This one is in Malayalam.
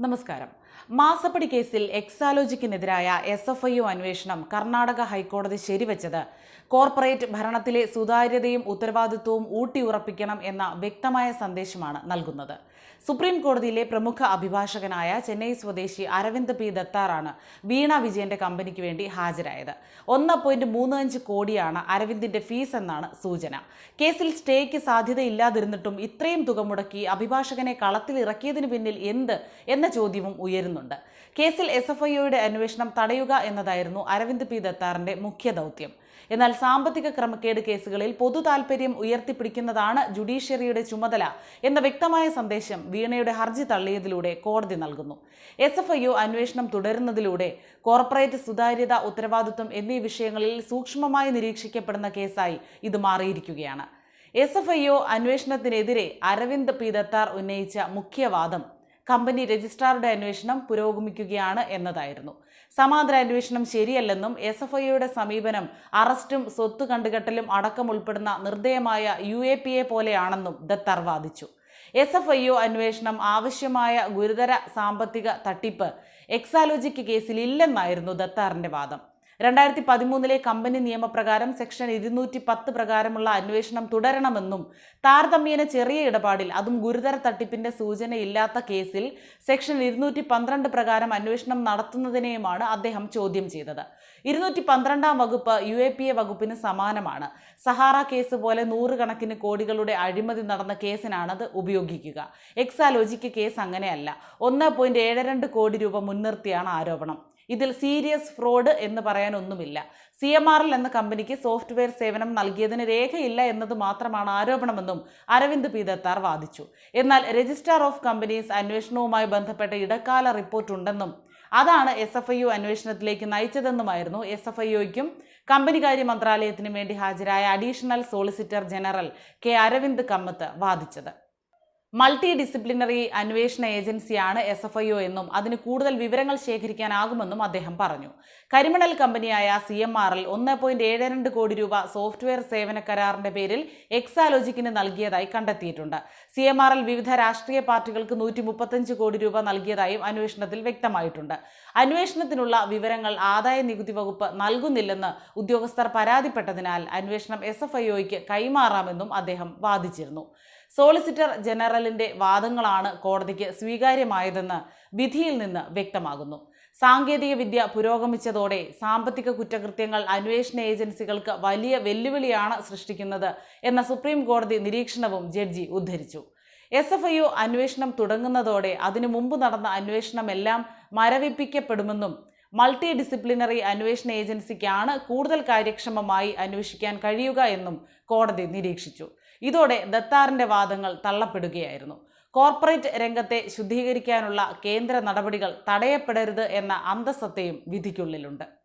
നമസ്കാരം. മാസപ്പടി കേസിൽ എക്സാലോജിക്കിനെതിരായ എസ് എഫ് ഐ ഒ അന്വേഷണം കർണാടക ഹൈക്കോടതി ശരിവച്ചത്. കോർപ്പറേറ്റ് ഭരണത്തിലെ സുതാര്യതയും ഉത്തരവാദിത്വവും ഊട്ടിയുറപ്പിക്കണം എന്ന വ്യക്തമായ സന്ദേശമാണ് നൽകുന്നത്. സുപ്രീം കോടതിയിലെ പ്രമുഖ അഭിഭാഷകനായ ചെന്നൈ സ്വദേശി അരവിന്ദ് പി ദത്താറാണ് വീണ വിജയന്റെ കമ്പനിക്ക് വേണ്ടി ഹാജരായത്. ഒന്ന് പോയിന്റ് മൂന്ന് അഞ്ച് കോടിയാണ് അരവിന്ദിന്റെ ഫീസ് എന്നാണ് സൂചന. കേസിൽ സ്റ്റേക്ക് സാധ്യതയില്ലാതിരുന്നിട്ടും ഇത്രയും തുക മുടക്കി അഭിഭാഷകനെ കളത്തിലിറക്കിയതിനു പിന്നിൽ എന്ത് എന്ന ചോദ്യവും ഉയരുന്നുണ്ട്. കേസിൽ എസ് എഫ് ഐയുടെ അന്വേഷണം തടയുക എന്നതായിരുന്നു അരവിന്ദ് പി. ദത്താറിന്റെ മുഖ്യ ദൗത്യം. എന്നാൽ സാമ്പത്തിക ക്രമക്കേട് കേസുകളിൽ പൊതു താൽപര്യം ഉയർത്തിപ്പിടിക്കുന്നതാണ് ജുഡീഷ്യറിയുടെ ചുമതല എന്ന വ്യക്തമായ സന്ദേശം വീണയുടെ ഹർജി തള്ളിയതിലൂടെ കോടതി നൽകുന്നു. എസ് എഫ് ഐ അന്വേഷണം തുടരുന്നതിലൂടെ കോർപ്പറേറ്റ് സുതാര്യത ഉത്തരവാദിത്വം എന്നീ വിഷയങ്ങളിൽ സൂക്ഷ്മമായി നിരീക്ഷിക്കപ്പെടുന്ന കേസായി ഇത് മാറിയിരിക്കുകയാണ്. എസ് എഫ് ഐ അന്വേഷണത്തിനെതിരെ അരവിന്ദ് പി. ദത്താർ ഉന്നയിച്ച മുഖ്യവാദം കമ്പനി രജിസ്ട്രാറുടെ അന്വേഷണം പുരോഗമിക്കുകയാണ് എന്നതായിരുന്നു. സമാന്തര അന്വേഷണം ശരിയല്ലെന്നും എസ് എഫ് ഐയുടെ സമീപനം അറസ്റ്റും സ്വത്ത് കണ്ടുകെട്ടലും അടക്കം ഉൾപ്പെടുന്ന നിർദ്ദയമായ യു എ പി എ പോലെയാണെന്നും ദത്തർ വാദിച്ചു. എസ് എഫ് ഐ ഒ അന്വേഷണം ആവശ്യമായ ഗുരുതര സാമ്പത്തിക തട്ടിപ്പ് എക്സാലോജിക്ക് കേസിൽ ഇല്ലെന്നായിരുന്നു ദത്താറിന്റെ വാദം. രണ്ടായിരത്തി പതിമൂന്നിലെ കമ്പനി നിയമപ്രകാരം സെക്ഷൻ ഇരുന്നൂറ്റി പത്ത് പ്രകാരമുള്ള അന്വേഷണം തുടരണമെന്നും താരതമ്യേന ചെറിയ ഇടപാടിൽ അതും ഗുരുതര തട്ടിപ്പിന്റെ സൂചനയില്ലാത്ത കേസിൽ സെക്ഷൻ ഇരുന്നൂറ്റി പന്ത്രണ്ട് പ്രകാരം അന്വേഷണം നടത്തുന്നതിനെയുമാണ് അദ്ദേഹം ചോദ്യം ചെയ്തത്. ഇരുന്നൂറ്റി പന്ത്രണ്ടാം വകുപ്പ് യു എ പി എ വകുപ്പിന് സമാനമാണ്. സഹാറ കേസ് പോലെ നൂറുകണക്കിന് കോടികളുടെ അഴിമതി നടന്ന കേസിനാണത് ഉപയോഗിക്കുക. എക്സാലോജിക്ക് കേസ് അങ്ങനെയല്ല. ഒന്ന് പോയിന്റ് ഏഴ് രണ്ട് കോടി രൂപ മുൻനിർത്തിയാണ് ആരോപണം. ഇതിൽ സീരിയസ് ഫ്രോഡ് എന്ന് പറയാനൊന്നുമില്ല. സി എം ആർ എൽ എന്ന കമ്പനിക്ക് സോഫ്റ്റ്വെയർ സേവനം നൽകിയതിന് രേഖയില്ല എന്നത് മാത്രമാണ് ആരോപണമെന്നും അരവിന്ദ് പി ദത്താർ വാദിച്ചു. എന്നാൽ രജിസ്ട്രാർ ഓഫ് കമ്പനീസ് അന്വേഷണവുമായി ബന്ധപ്പെട്ട ഇടക്കാല റിപ്പോർട്ടുണ്ടെന്നും അതാണ് എസ് എഫ് ഐ യു അന്വേഷണത്തിലേക്ക് നയിച്ചതെന്നുമായിരുന്നു എസ് എഫ് ഐ ഒയ്ക്കും കമ്പനികാര്യ മന്ത്രാലയത്തിനും വേണ്ടി ഹാജരായ additional solicitor general K Aravind Kamath വാദിച്ചത്. Multi disciplinary അന്വേഷണ ഏജൻസിയാണ് എസ് എഫ് ഐ ഒ എന്നും അതിന് കൂടുതൽ വിവരങ്ങൾ ശേഖരിക്കാനാകുമെന്നും അദ്ദേഹം പറഞ്ഞു. കരിമണൽ കമ്പനിയായ സി എം ആറിൽ ഒന്ന് പോയിന്റ് ഏഴ് രണ്ട് കോടി രൂപ സോഫ്റ്റ്വെയർ സേവന കരാറിന്റെ പേരിൽ എക്സാലോജിക്കിന് നൽകിയതായി കണ്ടെത്തിയിട്ടുണ്ട്. സി എം ആറിൽ വിവിധ രാഷ്ട്രീയ പാർട്ടികൾക്ക് നൂറ്റി മുപ്പത്തഞ്ച് കോടി രൂപ നൽകിയതായും അന്വേഷണത്തിൽ വ്യക്തമായിട്ടുണ്ട്. അന്വേഷണത്തിനുള്ള വിവരങ്ങൾ ആദായ നികുതി വകുപ്പ് നൽകുന്നില്ലെന്ന് ഉദ്യോഗസ്ഥർ പരാതിപ്പെട്ടതിനാൽ അന്വേഷണം എസ് എഫ് ഐ ഒയ്ക്ക് കൈമാറാമെന്നും അദ്ദേഹം വാദിച്ചിരുന്നു. സോളിസിറ്റർ ജനറലിന്റെ വാദങ്ങളാണ് കോടതിക്ക് സ്വീകാര്യമായതെന്ന് വിധിയിൽ നിന്ന് വ്യക്തമാകുന്നു. സാങ്കേതിക വിദ്യ പുരോഗമിച്ചതോടെ സാമ്പത്തിക കുറ്റകൃത്യങ്ങൾ അന്വേഷണ ഏജൻസികൾക്ക് വലിയ വെല്ലുവിളിയാണ് സൃഷ്ടിക്കുന്നത് എന്ന സുപ്രീം കോടതി നിരീക്ഷണവും ജഡ്ജി ഉദ്ധരിച്ചു. എസ് എഫ് ഐ ഒ അന്വേഷണം തുടങ്ങുന്നതോടെ അതിനു മുമ്പ് നടന്ന അന്വേഷണമെല്ലാം മരവിപ്പിക്കപ്പെടുമെന്നും മൾട്ടി ഡിസിപ്ലിനറി അന്വേഷണ ഏജൻസിക്കാണ് കൂടുതൽ കാര്യക്ഷമമായി അന്വേഷിക്കാൻ കഴിയുക എന്നും കോടതി നിരീക്ഷിച്ചു. ഇതോടെ ദത്താറിന്റെ വാദങ്ങൾ തള്ളപ്പെടുകയായിരുന്നു. കോർപ്പറേറ്റ് രംഗത്തെ ശുദ്ധീകരിക്കാനുള്ള കേന്ദ്ര നടപടികൾ തടയപ്പെടരുത് എന്ന അന്തസ്സത്തെയും വിധിക്കുള്ളിലുണ്ട്.